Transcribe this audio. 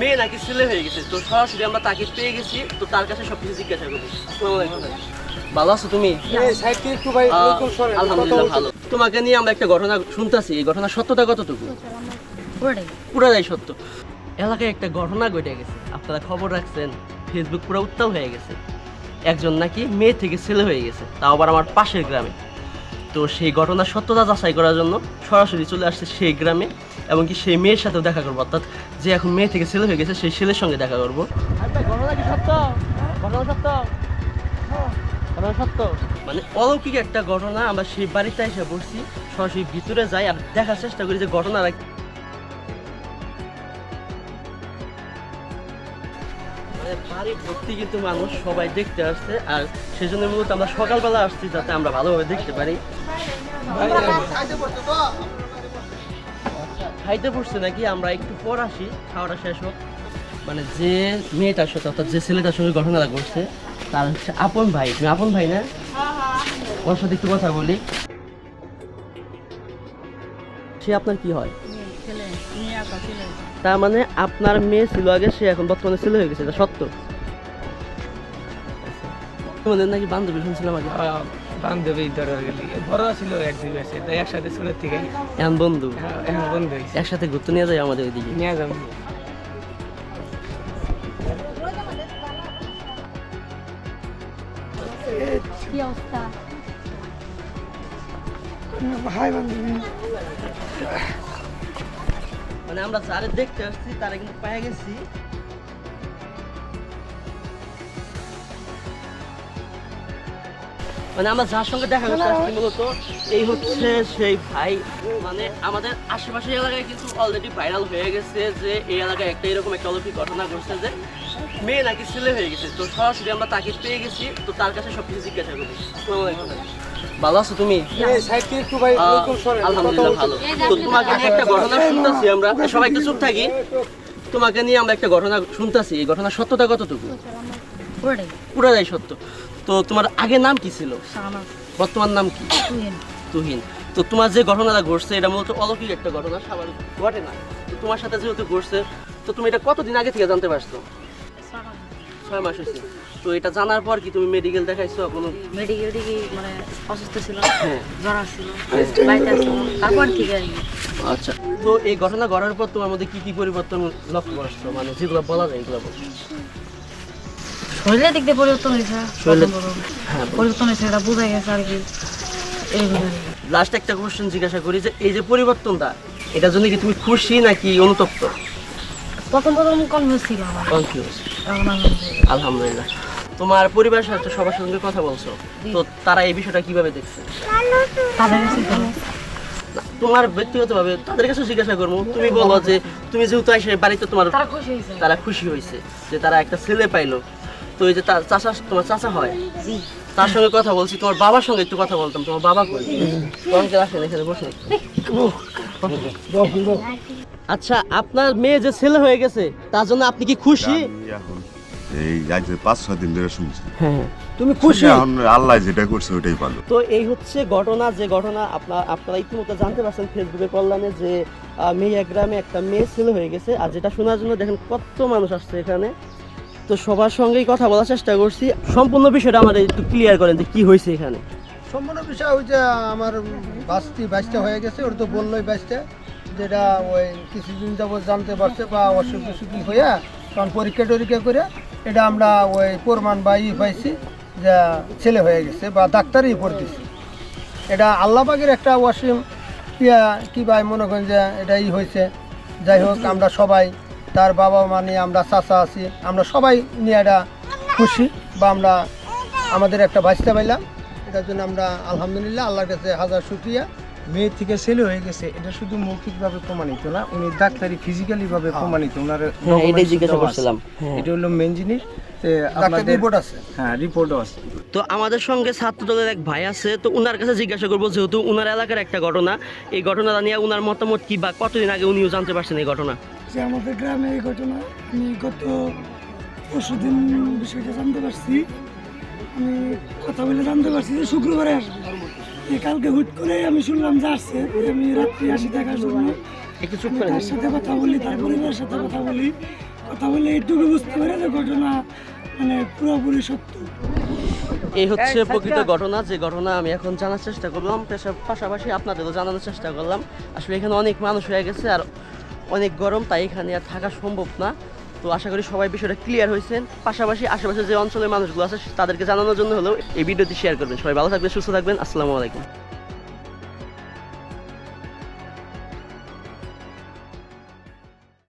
মেয়ে নাকি ছেলে হয়ে গেছে তো সরাসরি আমরা তাকে পেয়ে গেছি তো তার কাছে সব কিছু জিজ্ঞাসা করব। ভালো আছো তুমি? কথা আলহামদুলিল্লাহ ভালো। তোমাকে নিয়ে আমরা একটা ঘটনা শুনতেছি এই ঘটনার সত্যতা কতটুকু? পুরাটাই। সত্য। এলাকায় একটা ঘটনা ঘটে গেছে আপনারা খবর রাখছেন ফেসবুক পুরো উত্তাল হয়ে গেছে। একজন নাকি মেয়ে থেকে ছেলে হয়ে গেছে তাও আবার আমার পাশের গ্রামে। তো সেই ঘটনার সত্যতা যাচাই করার জন্য সরাসরি চলে আসছে সেই গ্রামে এবং কি সেই মেয়ের সাথেও দেখা করব। অর্থাৎ যে এখন মেয়ে থেকে ছেলে হয়ে গেছে সেই ছেলের সঙ্গে দেখা করব। মানে অলৌকিক একটা ঘটনা আমরা সেই বাড়িতে এসে বসছি সরাসরি ভিতরে যাই আর দেখার চেষ্টা করি যে ঘটনাটা বাড়ি ভর্তি কিন্তু মানুষ সবাই দেখতে আসছে, আর সেজন্য মূলত আমরা সকালবেলা আসছি যাতে আমরা ভালোভাবে দেখতে পারি। খাইতে পড়ছে নাকি? আমরা একটু পর আসি, খাওয়াটা শেষ হোক। মানে যে মেয়েটার সাথে অর্থাৎ যে ছেলেটার সঙ্গে ঘটনাটা করছে তার হচ্ছে আপন ভাই। তুমি আপন ভাই না? ওর সাথে একটু কথা বলি। সে আপনার কি হয়? তার মানে আপনার মেয়ে ছিল আগে সে এখন বর্তমানে ছেলে হয়ে গেছে এটা সত্য? তোমাদের নাকি বান্ধবী শুনছিলাম আগে। বান্ধবী ধরো গেলি বড় ছিল এক দুই মাসে তাই একসাথে ছোট থেকে। এখন বন্ধু। হ্যাঁ, এখন বন্ধু একসাথে ঘুরতে নিয়ে যায় আমাদের ওইদিকে। নিয়ে যাব। কি অবস্থা? ভাই বান্ধবী। মানে আমরা যারে দেখতে আসছি, তারা কিন্তু পেয়ে গেছি। মানে আমরা যার সঙ্গে দেখা করতে আসছি মূলত, এই হচ্ছে সেই ভাই। মানে আমাদের আশেপাশে এলাকায় কিন্তু অলরেডি ভাইরাল হয়ে গেছে যে এই এলাকায় একটা এরকম একটা অলৌকিক ঘটনা ঘটছে যে মেয়ে নাকি ছেলে হয়ে গেছে তো সরাসরি আমরা তাকে পেয়ে গেছি তো তার কাছে সব কিছু জিজ্ঞাসা করি। ভালো আছো তুমি? আলহামদুলিল্লাহ ভালো। তো তোমাকে নিয়ে একটা ঘটনা শুনতেছি আমরা। সবাই একটু চুপ থাকি। তোমাকে নিয়ে আমরা একটা ঘটনা শুনতেছি। এই ঘটনার সত্যতা কতটুকু? পুরোটাই। সত্য। তো তোমার আগে নাম কি ছিল? বর্তমান নাম কি? তুহিন। তুহিন। তো তোমার যে ঘটনাটা ঘটছে এটা মূলত অলৌকিক একটা ঘটনা স্বাভাবিক ঘটে না। তো তোমার সাথে যেহেতু ঘটছে তো তুমি এটা কতদিন আগে থেকে জানতে পারছ? ছয় মাস হয়েছে। তো এটা জানার পর কি তুমি মেডিকেল দেখাইছো কোনো? মেডিকেল মানে অসুস্থ ছিল হ্যাঁ। জ্বর বাড়িতে আসছিল তারপর ঠিক কি আচ্ছা। তো এই ঘটনা ঘটার পর তোমার মধ্যে কি কি পরিবর্তন লক্ষ্য করছ মানে যেগুলো বলা যায় এগুলো বলো। শরীরের দিক দিয়ে পরিবর্তন হয়েছে শরীরের-। হ্যাঁ পরিবর্তন হয়েছে এটা বোঝা গেছে আর কি। লাস্ট একটা কোশ্চেন জিজ্ঞাসা করি যে এই যে পরিবর্তনটা এটার জন্য কি তুমি খুশি নাকি অনুতপ্ত? প্রথম প্রথম কনফিউজ ছিল আমার। কনফিউজ এখন আলহামদুলিল্লাহ। আলহামদুলিল্লাহ। তোমার পরিবারের সাথে সবার সঙ্গে কথা বলছো। তো তারা এই বিষয়টা কীভাবে দেখছে? তাদের কাছে তোমার ব্যক্তিগতভাবে তাদের কাছে জিজ্ঞাসা করব। তুমি বলো যে তুমি যেহেতু এসে বাড়িতে তোমার তারা খুশি হয়েছে। যে তারা একটা ছেলে পাইলো। তো এই যে তার চাচা তোমার চাচা হয়? তার সঙ্গে কথা বলছি তোমার বাবার সঙ্গে একটু কথা বলতাম। তোমার বাবা কই? অঙ্কেল আসেন এখানে বসে আচ্ছা আপনার মেয়ে যে ছেলে হয়ে গেছে তার জন্য আপনি কি খুশি? এই আজ পাঁচ ছয় দিন ধরে শুনছি। হ্যাঁ তুমি খুশি? আল্লাহ যেটা করছে ওটাই ভালো। তো এই হচ্ছে ঘটনা যে ঘটনা আপনার আপনারা ইতিমধ্যে জানতে পারছেন ফেসবুকে কল্যাণে যে মেয়ে গ্রামে একটা মেয়ে ছেলে হয়ে গেছে। আর যেটা শোনার জন্য দেখেন কত মানুষ আসছে এখানে। তো সবার সঙ্গেই কথা বলার চেষ্টা করছি। সম্পূর্ণ বিষয়টা আমাদের একটু ক্লিয়ার করেন যে কি হয়েছে এখানে। সম্পূর্ণ বিষয় ওই যে আমার বাসটি বাইশটা হয়ে গেছে, ওর তো বললোই বাইশটা যেটা ওই কিছুদিন যাবত জানতে পারছে বা অসুখ বিসুখী হইয়া কারণ পরীক্ষা টরীক্ষা করে এটা আমরা ওই প্রমাণ বা ই পাইছি যে ছেলে হয়ে গেছে বা ডাক্তারই দিছি। এটা আল্লাহবাগের একটা অসীম ইয়া, কি ভাই মনে করেন যে এটা ই হয়েছে। যাই হোক, আমরা সবাই তার বাবা মা নিয়ে আমরা চাচা আছি, আমরা সবাই নিয়ে এটা খুশি বা আমরা আমাদের একটা বাচ্চা পাইলাম। এটার জন্য আমরা আলহামদুলিল্লাহ আল্লাহর কাছে হাজার শুক্রিয়া। মেয়ে থেকে ছেলে হয়ে গেছে এটা শুধু মৌখিকভাবে প্রমাণিত না উনি ডাক্তারি ফিজিক্যালি ভাবে প্রমাণিত ওনার হ্যাঁ এটাই জিজ্ঞাসা করছিলাম। হ্যাঁ। এটা হলো মেন জিনিস যে ডাক্তার আপনাদের রিপোর্ট আছে। হ্যাঁ রিপোর্টও আছে। তো আমাদের সঙ্গে ছাত্র দলের এক ভাই আছে তো উনার কাছে জিজ্ঞাসা করব যেহেতু উনার এলাকার একটা ঘটনা এই ঘটনাটা নিয়ে উনার মতামত কি বা কতদিন আগে উনিও জানতে পারছেন এই ঘটনা? যে আমাদের গ্রামে এই ঘটনা আমি গত পরশুদিন বিষয়টা জানতে পারছি। আমি কথা বলে জানতে পারছি যে শুক্রবারে আসবে। যে কালকে হুট করে আমি শুনলাম যে আসছে আমি রাত্রি আসি দেখার জন্য। তার সাথে কথা বলি তার পরিবারের সাথে কথা বলি। কথা বলে এইটুকু বুঝতে পারে যে ঘটনা মানে পুরোপুরি সত্য। এই হচ্ছে প্রকৃত ঘটনা যে ঘটনা আমি এখন জানার চেষ্টা করলাম। পেশা- পাশাপাশি আপনাদেরও জানানোর চেষ্টা করলাম। আসলে এখানে অনেক মানুষ হয়ে গেছে আর অনেক গরম তাই এখানে আর থাকা সম্ভব না। তো আশা করি সবাই বিষয়টা ক্লিয়ার হয়েছেন পাশাপাশি আশেপাশে যে অঞ্চলের মানুষগুলো আছে, তাদেরকে জানানোর জন্য হলেও এই ভিডিওটি শেয়ার করবেন। সবাই ভালো থাকবেন, সুস্থ থাকবেন। আসসালামু আলাইকুম।